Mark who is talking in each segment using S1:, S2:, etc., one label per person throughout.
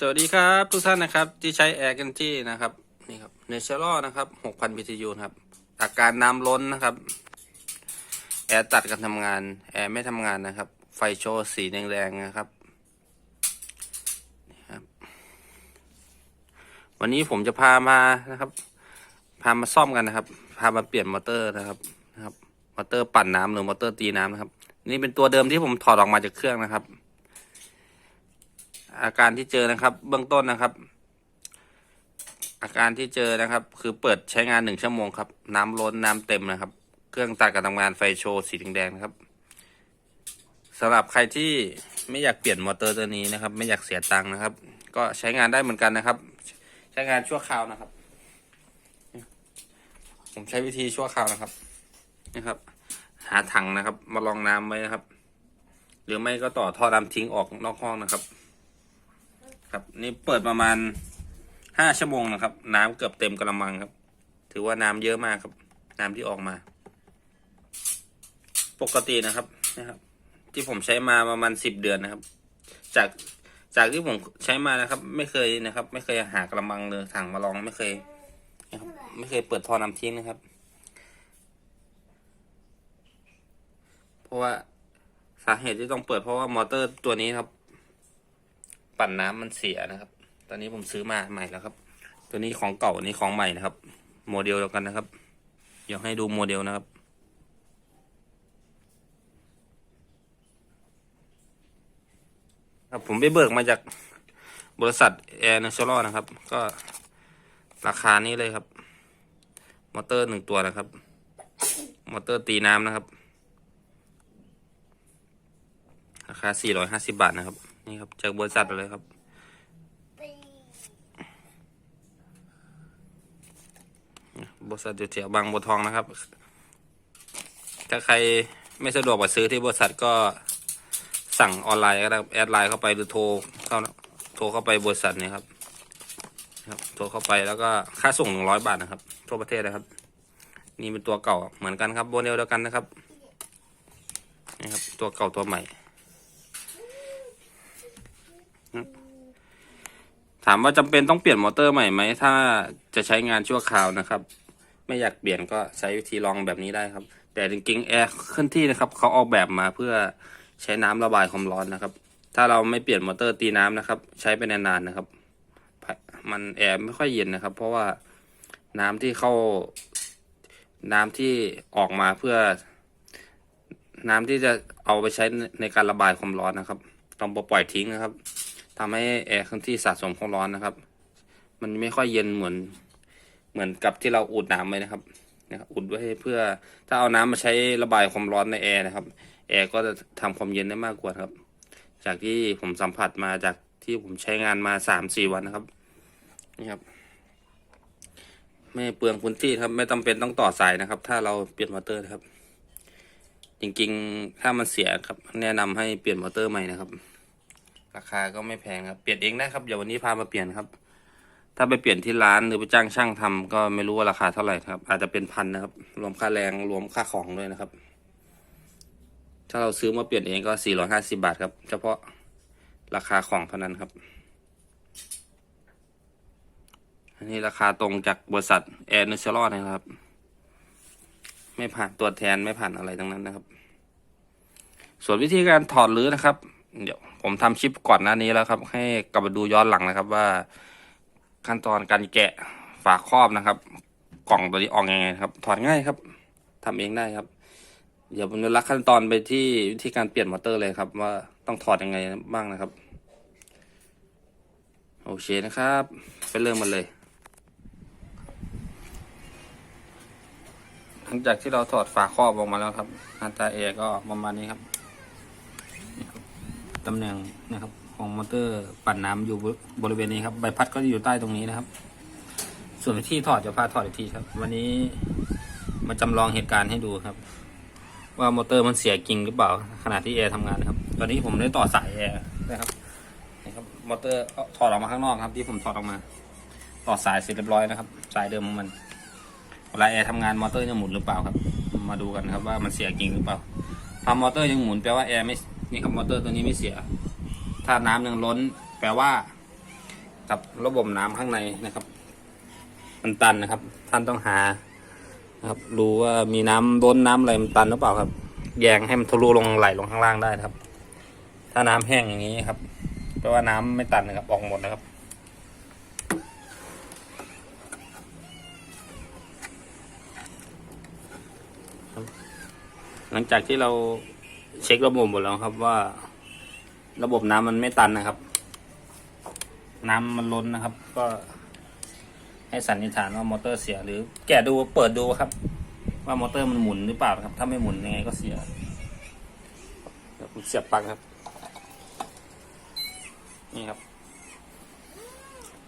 S1: สวัสดีครับทุกท่านนะครับที่ใช้แอร์กันที่นะครับนี่ครับเนเชอรัลนะครับ6,000 BTU นครับ อาการน้ำล้นนะครับ แอร์ตัดการทำงาน แอร์ไม่ทำงานนะครับ ไฟโชว์สีแดงๆนะครับนี่ครับ วันนี้ผมจะพามานะครับ พามาซ่อมกันนะครับ พามาเปลี่ยนมอเตอร์นะครับนะครับมอเตอร์ปั่นน้ำหรือมอเตอร์ตีน้ำนะครับ นี่เป็นตัวเดิมที่ผมถอดออกมาจากเครื่องนะครับ อาการที่เจอนะครับ เบื้องต้นนะครับ อาการที่เจอนะครับ คือเปิดใช้งานหนึ่งชั่วโมงครับ น้ำล้นน้ำเต็มนะครับ เครื่องตัดการทำงานไฟโชว์สีแดงนะครับสำหรับใครที่ไม่อยากเปลี่ยนมอเตอร์ตัวนี้นะครับ ไม่อยากเสียตังค์นะครับ ก็ใช้งานได้เหมือนกันนะครับ ใช้งานชั่วคราวนะครับ ผมใช้วิธีชั่วคราวนะครับนะครับ หาถังนะครับ มาลองน้ำไว้นะครับ หรือไม่ก็ต่อท่อน้ำทิ้งออกนอกห้องนะครับ ครับนี่เปิดประมาณห้าชั่วโมงนะครับ น้ำเกือบเต็มกระมังครับ ถือว่าน้ำเยอะมากครับ น้ำที่ออกมา ปกตินะครับนะครับ ที่ผมใช้มาประมาณสิบเดือนนะครับ จากจากที่ผมใช้มานะครับ ไม่เคยนะครับ ไม่เคยหากระมังเลยถังมาลองไม่เคยนะครับ ไม่เคยเปิดท่อน้ำทิ้งนะครับ เพราะว่าสาเหตุที่ต้องเปิดเพราะว่ามอเตอร์ตัวนี้ครับ ปั่นน้ำมันเสียนะครับ ตอนนี้ผมซื้อมาใหม่แล้วครับ ตัวนี้ของเก่านี้ของใหม่นะครับ โมเดลเดียวกันนะครับเดี๋ยวให้ดูโมเดลนะครับ ครับผมไปเบิกมาจากบริษัทแอร์น t ช r รนะครับ ก็ราคานี้เลยครับ มอเตอร์หนึ่งตัวนะครับ มอเตอร์ตีน้ำนะครับ ราคา 450 บาทนะครับ นี่ครับ จากบริษัทเลยครับ บริษัทอยู่แถวบางบัวทองนะครับ ถ้าใครไม่สะดวกไปซื้อที่บริษัทก็สั่งออนไลน์ก็ได้แอดไลน์เข้าไปหรือโทรเข้าโทรเข้าไปบริษัทนี้ครับครับโทรเข้าไปแล้วก็ค่าส่งหนึ่งร้อยบาทนะครับทั่วประเทศนะครับ นี่เป็นตัวเก่าเหมือนกันครับโมเดลเดียวกันนะครับนี่ครับ ตัวเก่าตัวใหม่ ถามว่าจำเป็นต้องเปลี่ยนมอเตอร์ใหม่ไหมถ้าจะใช้งานชั่วคราวนะครับ ไม่อยากเปลี่ยนก็ใช้วิธีลองแบบนี้ได้ครับ แต่จริงๆแอร์เคลื่อนที่นะครับเขาออกแบบมาเพื่อใช้น้ำระบายความร้อนนะครับ ถ้าเราไม่เปลี่ยนมอเตอร์ตีน้ำนะครับ ใช้ไปนานๆนะครับ มันแอร์ไม่ค่อยเย็นนะครับ เพราะว่าน้ำที่เข้าน้ำที่ออกมาเพื่อ น้ำที่จะเอาไปใช้ในการระบายความร้อนนะครับต้องปล่อยทิ้งนะครับ ทำให้แอร์เครื่องที่สะสมความร้อนนะครับ มันไม่ค่อยเย็นเหมือนเหมือนกับที่เราอุดน้ำไว้นะครับนะครับอุดไว้เพื่อถ้าเอาน้ำมาใช้ระบายความร้อนในแอร์นะครับ แอร์ก็จะทำความเย็นได้มากกว่าครับ จากที่ผมสัมผัสมาจากที่ผมใช้งานมาสามสี่วันนะครับนี่ครับ ไม่เปลืองพื้นที่ครับ ไม่จำเป็นต้องต่อสายนะครับ ถ้าเราเปลี่ยนมอเตอร์นะครับ จริงๆ ถ้ามันเสียครับ แนะนำให้เปลี่ยนมอเตอร์ใหม่นะครับ ราคาก็ไม่แพงครับ เปลี่ยนเองได้ครับ เดี๋ยววันนี้พามาเปลี่ยนครับ ถ้าไปเปลี่ยนที่ร้านหรือไปจ้างช่างทำก็ไม่รู้ว่าราคาเท่าไหร่ครับ อาจจะเป็นพันนะครับ รวมค่าแรงรวมค่าของด้วยนะครับ ถ้าเราซื้อมาเปลี่ยนเองก็สี่ร้อยห้าสิบาทครับ เฉพาะราคาของเท่านั้นครับ อันนี้ราคาตรงจากบริษัทแอร์นิเชอรนะครับ ไม่ผ่านตัวจแทนไม่ผ่านอะไรทั้งนั้นนะครับ ส่วนวิธีการถอดรื้อนะครับ เดี๋ยวผมทำคลิปก่อนหน้านี้แล้วครับ ให้กลับมาดูย้อนหลังนะครับว่า ขั้นตอนการแกะฝาครอบนะครับ กล่องตัวนี้ออกยังไงครับ ถอดง่ายครับทำเองได้ครับ เดี๋ยวผมจะลักขั้นตอนไปที่วิธีการเปลี่ยนมอเตอร์เลยครับ ว่าต้องถอดยังไงบ้างนะครับโอเคนะครับไปเริ่มมันเลย หลังจากที่เราถอดฝาครอบออกมาแล้วครับหน้าตาแอรก็ประมาณนี้ครับ ตำแหน่งนะครับ ของมอเตอร์ปั่นน้ำอยู่บริเวณนี้ครับใบพัดก็อยู่ใต้ตรงนี้นะครับ ส่วนวิธีถอดจะพาถอดอีกทีครับ วันนี้มาจำลองเหตุการณ์ให้ดูครับ ว่ามอเตอร์มันเสียจริงหรือเปล่าขณะที่แอร์ทำงานนะครับ ตอนนี้ผมได้ต่อสายแอร์นะครับนี่ครับมอเตอร์ถอดออกมาข้างนอกครับ ที่ผมถอดออกมา ต่อสายเสร็จเรียบร้อยนะครับ สายเดิมของมันเวลาแอร์ทำงานมอเตอร์ยังหมุนหรือเปล่าครับ มาดูกันครับว่ามันเสียจริงหรือเปล่าถ้ามอเตอร์ยังหมุนแปลว่าแอร์ไม่ นี่ครับมอเตอร์ตัวนี้ไม่เสีย ถ้าน้ำยังล้น แปลว่า กับระบบน้ำข้างในนะครับ มันตันนะครับ ท่านต้องหานะครับรู้ว่ามีน้ำล้นน้ำอะไรมันตันหรือเปล่าครับ แยงให้มันทะลุลงไหลลงข้างล่างได้ครับ ถ้าน้ำแห้งอย่างนี้ครับ แปลว่าน้ำไม่ตันนะครับออกหมดนะครับหลังจากที่เรา เช็คระบบหมดแล้วครับว่า ระบบน้ำมันไม่ตันนะครับ น้ำมันล้นนะครับ ก็ให้สันนิษฐานว่ามอเตอร์เสียหรือ แกะดูเปิดดูครับ ว่ามอเตอร์มันหมุนหรือเปล่าครับ ถ้าไม่หมุนยังไงก็เสียเดี๋ยวผมเสียบปลั๊กครับ นี่ครับ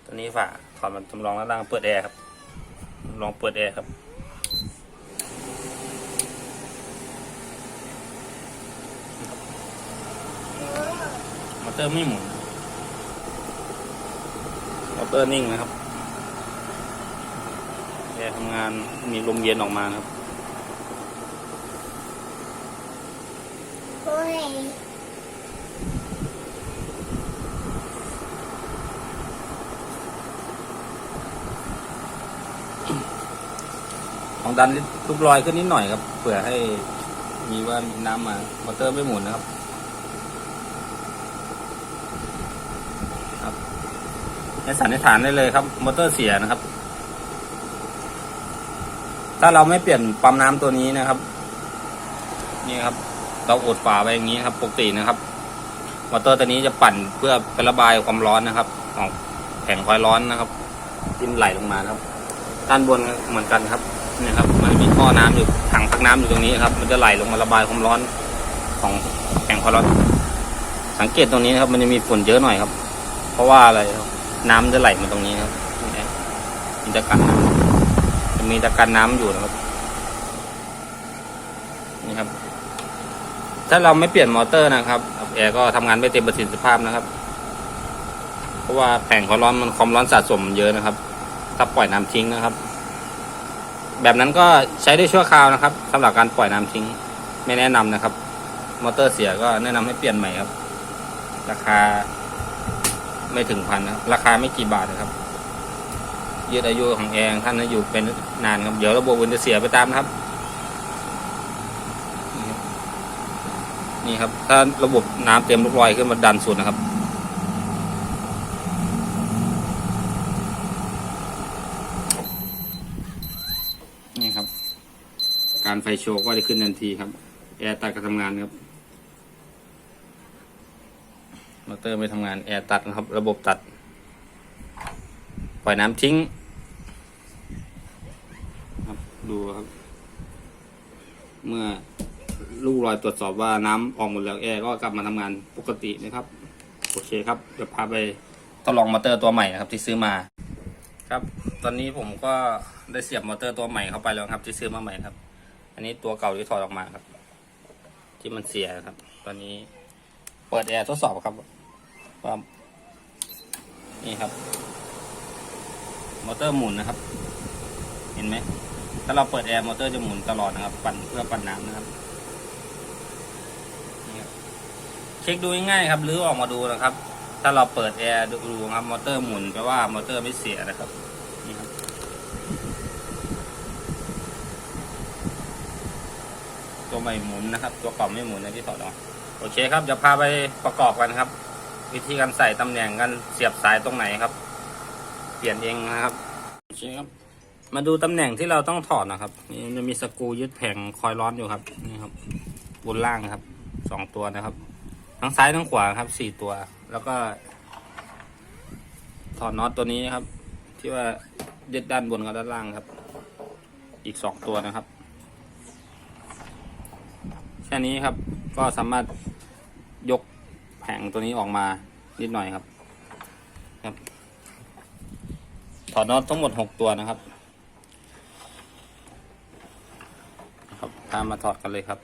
S1: ตัวนี้ฝาถอดมันจำลองแล้วล่างเปิดแอร์ครับ ลองเปิดแอร์ครับ เตอร์ไม่หมุนมอเตอร์นิ่งนะครับแอร์ทำงานมีลมเย็นออกมาครับของดันลูกลอยขึ้นนิดหน่อยครับ เผื่อให้มีว่ามีน้ำมามอเตอร์ไม่หมุนนะครับให้ สันนิษฐานได้เลยครับมอเตอร์เสียนะครับ ถ้าเราไม่เปลี่ยนปั๊มน้ำตัวนี้นะครับ นี่ครับ เราอดฝาไปอย่างนี้ครับ ปกตินะครับมอเตอร์ตัวนี้จะปั่นเพื่อไประบายความร้อนนะครับ ของแผงคอยร้อนนะครับที่ไหลลงมาครับด้านบนเหมือนกันครับนี่ครับ มันมีท่อน้ำอยู่ถังพักน้ำอยู่ตรงนี้ครับ มันจะไหลลงมาระบายความร้อนของแผงความร้อน สังเกตตรงนี้นะครับ มันจะมีฝุ่นเยอะหน่อยครับ เพราะว่าอะไรครับ น้ำจะไหลมาตรงนี้ครับนี่มันจะกันจะมีตะกันน้ำอยู่นะครับ นี่ครับ ถ้าเราไม่เปลี่ยนมอเตอร์นะครับแอร์ก็ทำงานไม่เต็มประสิทธิภาพนะครับ เพราะว่าแผงความร้อนมันความร้อนสะสมเยอะนะครับ ถ้าปล่อยน้ำทิ้งนะครับ แบบนั้นก็ใช้ได้ชั่วคราวนะครับสำหรับการปล่อยน้ำทิ้ง ไม่แนะนำนะครับ มอเตอร์เสียก็แนะนำให้เปลี่ยนใหม่ครับ ราคา ไม่ถึงพันนะราคาไม่กี่บาทนะครับยืดอายุของแอร์ท่านนะอยู่เป็นนานครับ เดี๋ยวระบบมันจะเสียไปตามนะครับ นี่ครับ ถ้าระบบน้ำเต็มลูกลอยขึ้นมาดันสุดนะครับ นี่ครับ การไฟโชว์ก็จะขึ้นทันทีครับ แอร์ตัดการทำงานครับ มอเตอร์ไม่ทำงานแอร์ตัดนะครับ ระบบตัด ปล่อยน้ำทิ้งครับดูครับ เมื่อลูกลอยตรวจสอบว่าน้ำออกหมดแล้วแอร์ก็กลับมาทำงานปกตินะครับ โอเคครับเดี๋ยวพาไปทดลองมอเตอร์ตัวใหม่นะครับที่ซื้อมา ครับ ตอนนี้ผมก็ได้เสียบมอเตอร์ตัวใหม่เข้าไปแล้วครับ ที่ซื้อมาใหม่ครับ อันนี้ตัวเก่าที่ถอดออกมาครับ ที่มันเสียครับ ตอนนี้ เปิดแอร์ทดสอบครับว่านี่ครับ มอเตอร์หมุนนะครับ เห็นไหม ถ้าเราเปิดแอร์มอเตอร์จะหมุนตลอดนะครับ ปั่นเพื่อปั่นน้ำนะครับนี่ครับเช็คดูง่ายๆครับรื้อออกมาดูนะครับ ถ้าเราเปิดแอร์ดูครับ มอเตอร์หมุนแปลว่ามอเตอร์ไม่เสียนะครับนี่ครับตัวใหม่หมุนนะครับ ตัวเก่าไม่หมุนนะที่ถอดออก โอเคครับเดี๋ยวพาไปประกอบกันครับ วิธีการใส่ตำแหน่งกันเสียบสายตรงไหนครับ เปลี่ยนเองนะครับโอเคครับ มาดูตำแหน่งที่เราต้องถอดนะครับนี่จะมีสกูยึดแผงคอยร้อนอยู่ครับนี่ครับบนล่างครับสองตัวนะครับ ทั้งซ้ายทั้งขวาครับสี่ตัว แล้วก็ ถอดน็อตตัวนี้ครับ ที่ว่ายึดด้านบนกับด้านล่างครับ อีกสองตัวนะครับ แค่นี้ครับ ก็สามารถยกแผงตัวนี้ออกมานิดหน่อยครับ ครับ ถอดน็อตทั้งหมดหกตัวนะครับ ครับตามมาถอดกันเลยครับ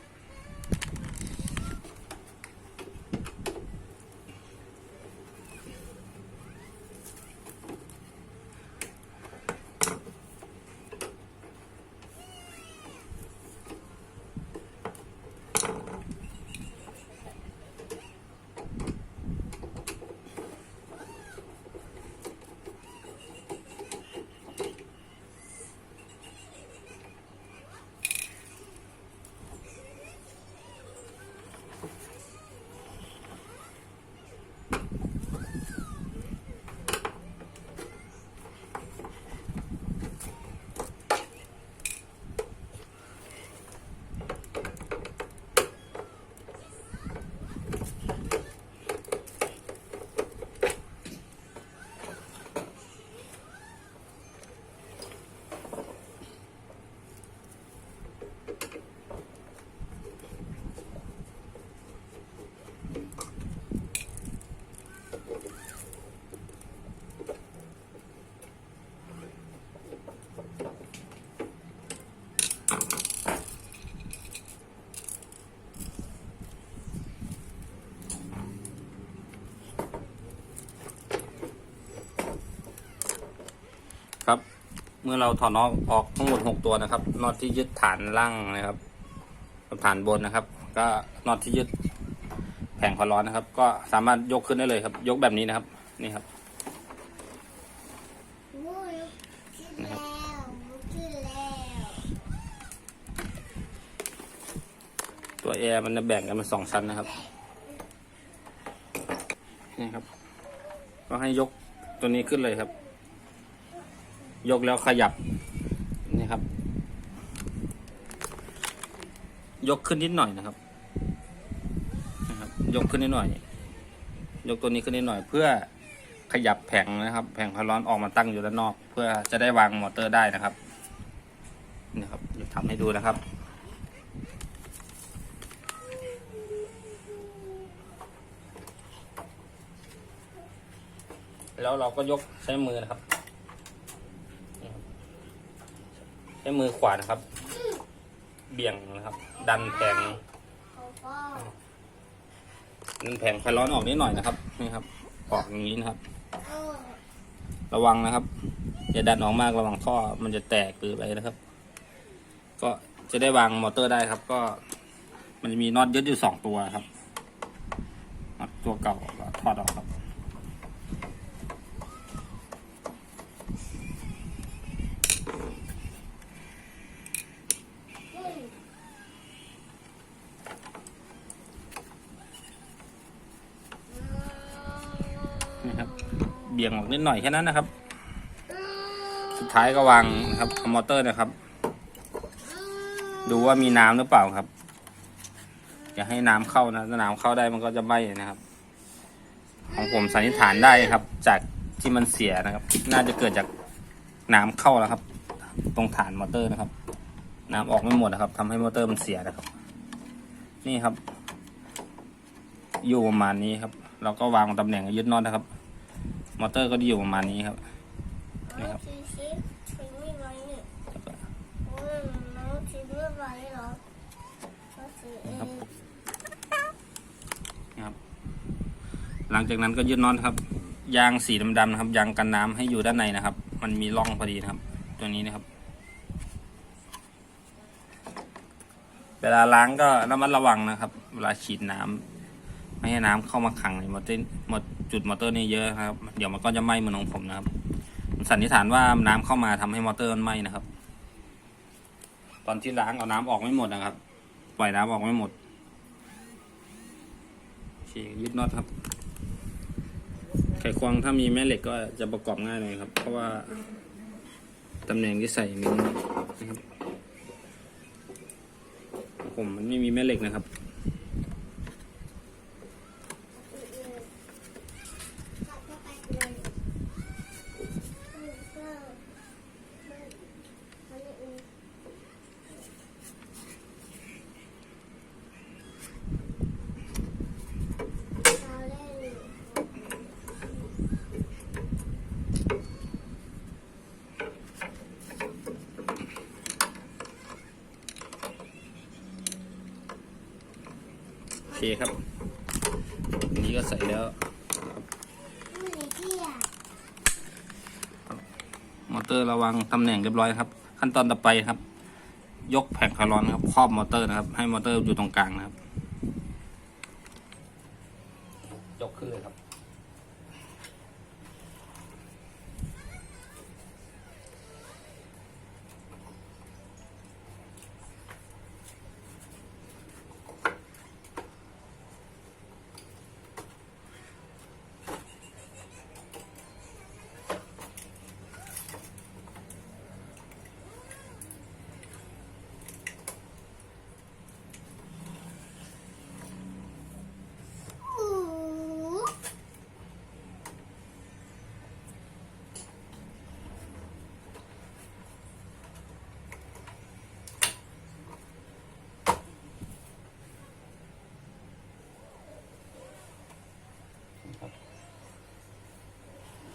S1: เมื่อเราถอดน็อตออกทั้งหมดหกตัวนะครับน็อตที่ยึดฐานล่างนะครับกับฐานบนนะครับ ก็น็อตที่ยึดแผงความร้อนนะครับ ก็สามารถยกขึ้นได้เลยครับ ยกแบบนี้นะครับ นี่ครับ
S2: นแล้วลุกขึ้นแล้ว
S1: ตัวแอร์มันจะแบ่งกันเป็นสองชั้นนะครับนี่ครับ ก็ให้ยกตัวนี้ขึ้นเลยครับ ยกแล้วขยับนี่ครับ ยกขึ้นนิดหน่อยนะครับนะครับ ยกขึ้นนิดหน่อย ยกตัวนี้ขึ้นนิดหน่อย เพื่อขยับแผงนะครับ แผงความร้อนออกมาตั้งอยู่ด้านนอก เพื่อจะได้วางมอเตอร์ได้นะครับนี่ครับจะทำให้ดูนะครับแล้วเราก็ยกใช้มือนะครับนี่ครับ ใช้มือขวานะครับ เบี่ยงนะครับ ดันแผงดันแผงไฟร้อนออกนิดหน่อยนะครับนี่ครับออกอย่างนี้นะครับ ระวังนะครับอย่าดันออกมากระวังท่อมันจะแตกหรืออะไรนะครับ ก็จะได้วางมอเตอร์ได้ครับ ก็ มันจะมีน็อตยึดอยู่สองตัวครับน็อตตัวเก่าก็ถอดออกครับ
S2: อืม
S1: นี่ครับ เบี่ยง อกนิดหน่อยแค่นั้นนะครับ สุดท้ายก็วางนะครับมอเตอร์นะครับ ดูว่ามีน้ำหรือเปล่าครับ อย่าให้น้ำเข้านะถ้าน้ำเข้าได้มันก็จะไหม้นะครับ ของผมสันนิษฐานได้ครับ จากที่มันเสียนะครับ น่าจะเกิดจากน้ำเข้าแล้วครับ ตรงฐานมอเตอร์นะครับ น้ำออกไม่หมดนะครับทำให้มอเตอร์มันเสียนะครับ นี่ครับ อยู่ประมาณนี้ครับ เราก็วางตำแหน่งยึดน็อตนะครับ มอเตอร์ก็จะอยู่ประมาณนี้ครับนี่ครับ
S2: น้องชี้ชี้ทิ้งไม่ไว้เนี่ย
S1: แล้วก็
S2: โอ้ยน้องทิ้งไม่ไว้เหรอน้องทิ้งเอง
S1: ครับนะครับหลังจากนั้นก็ยึดน็อตครับ ยางสีดำๆนะครับ ยางกันน้ำให้อยู่ด้านในนะครับ มันมีร่องพอดีนะครับ ตัวนี้นะครับ เวลาล้างก็ระมัดระวังนะครับ เวลาฉีดน้ำไม่ให้น้ำเข้ามาขังในมอเตอร์มอ จุดมอเตอร์นี่เยอะครับ เดี๋ยวมันก็จะไหม้เหมือนของผมนะครับสันนิษฐานว่าน้ำเข้ามาทำให้มอเตอร์มันไหม้นะครับ ตอนที่ล้างเอาน้ำออกไม่หมดนะครับ ปล่อยน้ำออกไม่หมดโอเคยึดน็อตครับ ไขควงถ้ามีแม่เหล็กก็จะประกอบง่ายหน่อยครับ เพราะว่าตำแหน่งที่ใส่มีนะครับผมมันไม่มีแม่เหล็กนะครับ
S2: เข้าไปเลยอืมก็มันมันอืมเอาเล่น
S1: โอเคครับอันนี้ก็ใส่แล้ว
S2: มอ
S1: เตอร์ระวังตำแหน่งเรียบร้อยครับ ขั้นตอนต่อไปครับ ยกแผงคารอนครับครอบมอเตอร์นะครับ ให้มอเตอร์อยู่ตรงกลางนะครับ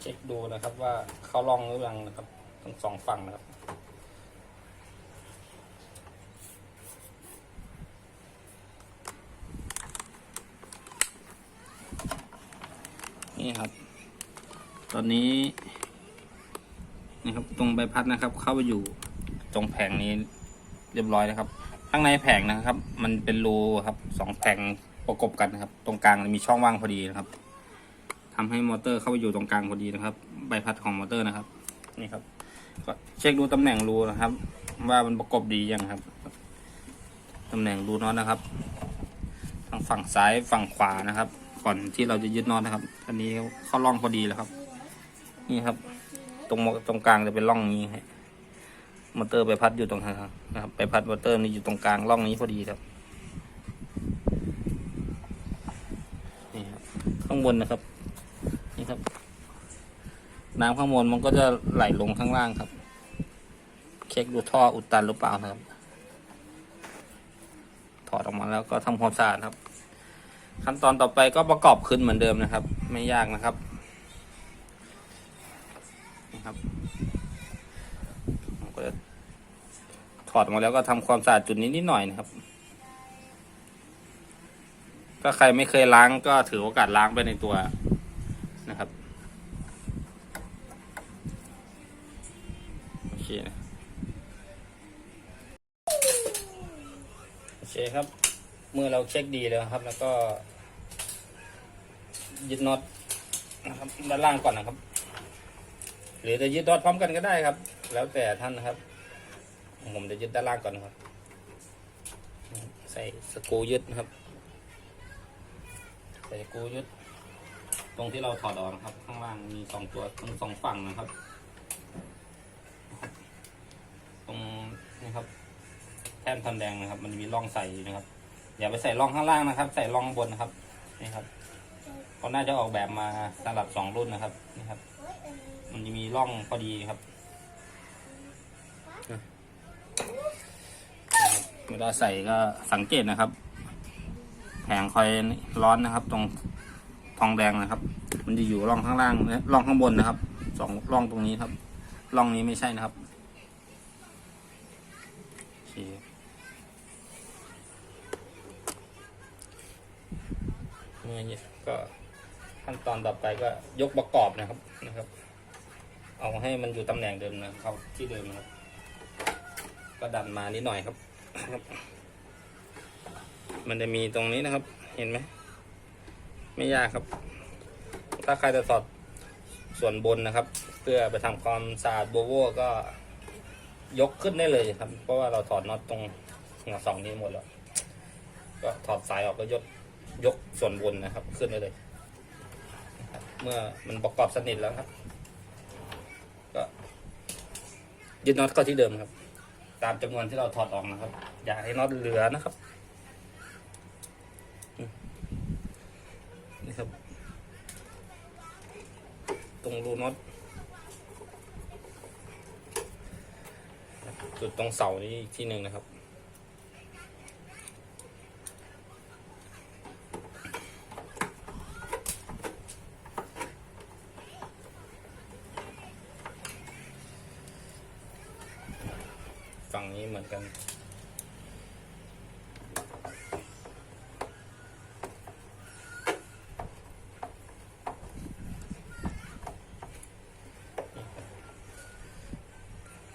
S1: เช็คดูนะครับว่าเขารองหรือยังนะครับทั้งสองฝั่งนะครับ นี่ครับ ตอนนี้นี่ครับตรงใบพัดนะครับ เข้าไปอยู่ตรงแผงนี้เรียบร้อยนะครับ ข้างในแผงนะครับ มันเป็นรูครับสองแผงประกบกันนะครับ ตรงกลางมีช่องว่างพอดีนะครับ ทำให้มอเตอร์เข้าไปอยู่ตรงกลางพอดีนะครับ ใบพัดของมอเตอร์นะครับ นี่ครับ ก็เช็คดูตำแหน่งรูนะครับ ว่ามันประกบดียังครับตำแหน่งรูน็อตนะครับทางฝั่งซ้ายฝั่งขวานะครับ ก่อนที่เราจะยึดน็อตนะครับ อันนี้เข้าร่องพอดีแล้วครับ นี่ครับ ตรงตรงกลางจะเป็นร่องนี้ให้มอเตอร์ใบพัดอยู่ตรงกลางนะครับใบพัดมอเตอร์นี่อยู่ตรงกลางร่องนี้พอดีครับนี่ครับข้างบนนะครับ ครับ น้ำข้างบนมันก็จะไหลลงข้างล่างครับ เช็คดูท่ออุดตันหรือเปล่านะครับถอดออกมาแล้วก็ทำความสะอาดครับ ขั้นตอนต่อไปก็ประกอบขึ้นเหมือนเดิมนะครับ ไม่ยากนะครับนี่ครับก็จะถอดออกมาแล้วก็ทำความสะอาดจุดนี้นิดหน่อยนะครับถ้าใครไม่เคยล้างก็ถือโอกาสล้างไปในตัว นะครับ โอเคนะโอเคครับ เมื่อเราเช็คดีแล้วครับ แล้วก็ ยึดน็อตนะครับด้านล่างก่อนนะครับ หรือจะยึดน็อตพร้อมกันก็ได้ครับ แล้วแต่ท่านนะครับ ผมจะยึดด้านล่างก่อนนะครับ ใส่สกูยึดนะครับ ใส่สกูยึด ตรงที่เราถอดออกนะครับ ข้างล่างมีสองตัวทั้งสองฝั่งนะครับ ตรงนี้ครับ แท่นทันแดงนะครับ มันมีร่องใส่นะครับอย่าไปใส่ร่องข้างล่างนะครับ ใส่ร่องบนนะครับนี่ครับเขาน่าจะออกแบบมาสำหรับสองรุ่นนะครับนี่ครับ มันจะมีร่องพอดีครับเวลาใส่ก็สังเกตนะครับ แผงคอยร้อนนะครับ ตรง ทองแดงนะครับ มันจะอยู่ร่องข้างล่างและร่องข้างบนนะครับสองร่องตรงนี้ครับร่องนี้ไม่ใช่นะครับโอเคเมื่อนี้ก็ขั้นตอนต่อไปก็ยกประกอบนะครับนะครับ เอาให้มันอยู่ตำแหน่งเดิมนะครับที่เดิมนะครับ ก็ดันมานิดหน่อยครับครับมันจะมีตรงนี้นะครับ เห็นไหม ไม่ยากครับ ถ้าใครจะสอดส่วนบนนะครับ เพื่อไปทำความสะอาดโบโวก็ยกขึ้นได้เลยครับ เพราะว่าเราถอดน็อตตรงหัวสองนี้หมดแล้ว ก็ถอดสายออกก็ยกยกส่วนบนนะครับ ขึ้นได้เลย เมื่อมันประกอบสนิทแล้วครับ ก็ยึดน็อตเข้าที่เดิมครับ ตามจำนวนที่เราถอดออกนะครับ อย่าให้น็อตเหลือนะครับอืม นี่ครับ ตรงรูน็อตจุดตรงเสานี้อีกที่หนึ่งนะครับ ฝั่งนี้เหมือนกัน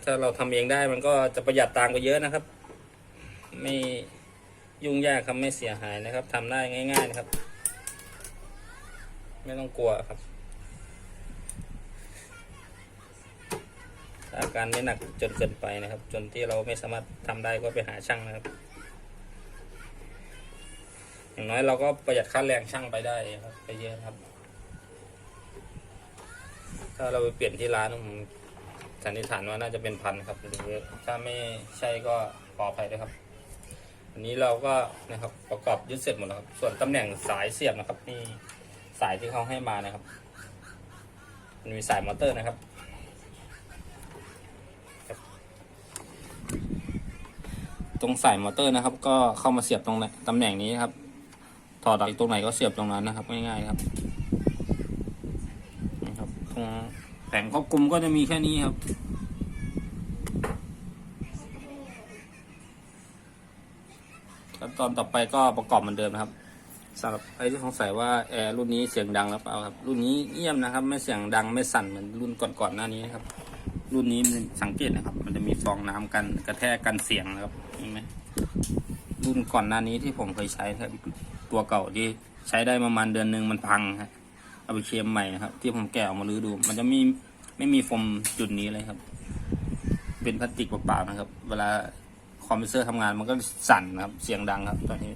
S1: ถ้าเราทำเองได้มันก็จะประหยัดตังค์ไปเยอะนะครับ ไม่ยุ่งยากครับไม่เสียหายนะครับทำได้ง่าย ๆนะครับ ไม่ต้องกลัวครับอาการไม่หนักจนเกินไปนะครับ จนที่เราไม่สามารถทำได้ก็ไปหาช่างนะครับ อย่างน้อยเราก็ประหยัดค่าแรงช่างไปได้ครับ ไปเยอะครับ ถ้าเราไปเปลี่ยนที่ร้านผม สันนิษฐานว่าน่าจะเป็นพันครับหรือถ้าไม่ใช่ก็ขออภัยด้วยครับ อันนี้เราก็นะครับประกอบยึดเสร็จหมดแล้วครับ ส่วนตำแหน่งสายเสียบนะครับนี่สายที่เขาให้มานะครับมันมีสายมอเตอร์นะครับ ตรงสายมอเตอร์นะครับ ก็เข้ามาเสียบตรงตำแหน่งนี้ครับถอดออกตรงไหนก็เสียบตรงนั้นนะครับง่ายๆครับนี่ครับตรง แผงควบคุมก็จะมีแค่นี้ครับ ขั้นตอนต่อไปก็ประกอบเหมือนเดิมนะครับสำหรับใครที่สงสัยว่าแอร์รุ่นนี้เสียงดังหรือเปล่าครับ รุ่นนี้เยี่ยมนะครับ ไม่เสียงดังไม่สั่นเหมือนรุ่นก่อนๆหน้านี้นะครับ รุ่นนี้มันสังเกตนะครับ มันจะมีฟองน้ำกันกระแทกกันเสียงนะครับเห็นไหมรุ่นก่อนหน้านี้ที่ผมเคยใช้ครับตัวเก่าที่ใช้ได้ประมาณเดือนหนึ่งมันพังฮะเอาไปเคลมใหม่นะครับ ที่ผมแกะออกมาลื้อดู มันจะมี ไม่มีโฟมจุดนี้เลยครับ เป็นพลาสติกเปล่าๆนะครับ เวลาคอมพิวเตอร์ทำงานมันก็สั่นนะครับ เสียงดังครับ ตอนนี้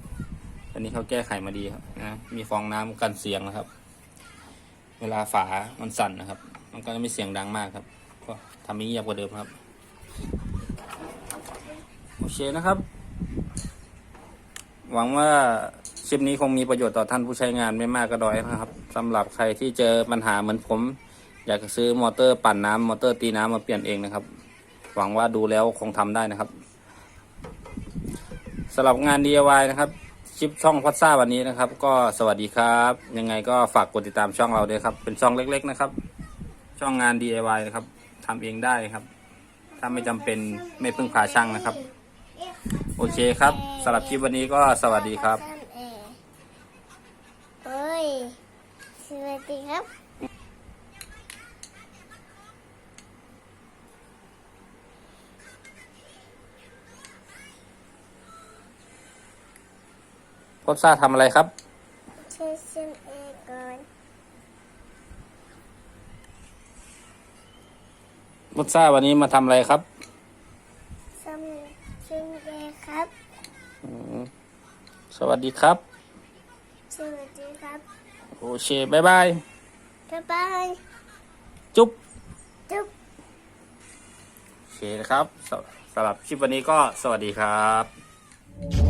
S1: ตอนนี้เขาแก้ไขมาดีครับนะมีฟองน้ำกันเสียงนะครับ เวลาฝามันสั่นนะครับ มันก็จะไม่เสียงดังมากครับ ก็ทำให้ยบกว่าเดิมครับโอเคนะครับ หวังว่าคลิปนี้คงมีประโยชน์ต่อท่านผู้ใช้งานไม่มากก็น้อยนะครับสำหรับใครที่เจอปัญหาเหมือนผม อยากจะซื้อมอเตอร์ปั่นน้ำมอเตอร์ตีน้ำมาเปลี่ยนเองนะครับ หวังว่าดูแล้วคงทำได้นะครับสำหรับงาน DIY นะครับคลิปช่องพัดซ่าวันนี้นะครับ ก็สวัสดีครับ ยังไงก็ฝากกดติดตามช่องเราด้วยครับ เป็นช่องเล็ก ๆ นะครับ ช่องงาน DIY นะครับทำเองได้ครับ ถ้าไม่จำเป็นไม่พึ่งพาช่างนะครับ โอเคครับสำหรับคลิปวันนี้ก็สวัสดีครับ
S2: เฮ้ยสวัสดีครับ
S1: พดซ่าทำอะไรครับ
S2: เชื่อเชื่อเอก่อน
S1: พดซ่าวันนี้มาทำอะไรครับ
S2: ซัมซุงเอครับ
S1: อืมสวัสดีครับ
S2: สวัสดีครับ
S1: โอเคบายบาย
S2: บ๊ายบาย
S1: จุ๊บ
S2: จุ๊บ
S1: โอเคนะครับสสำหรับคลิปวันนี้ก็สวัสดีครับ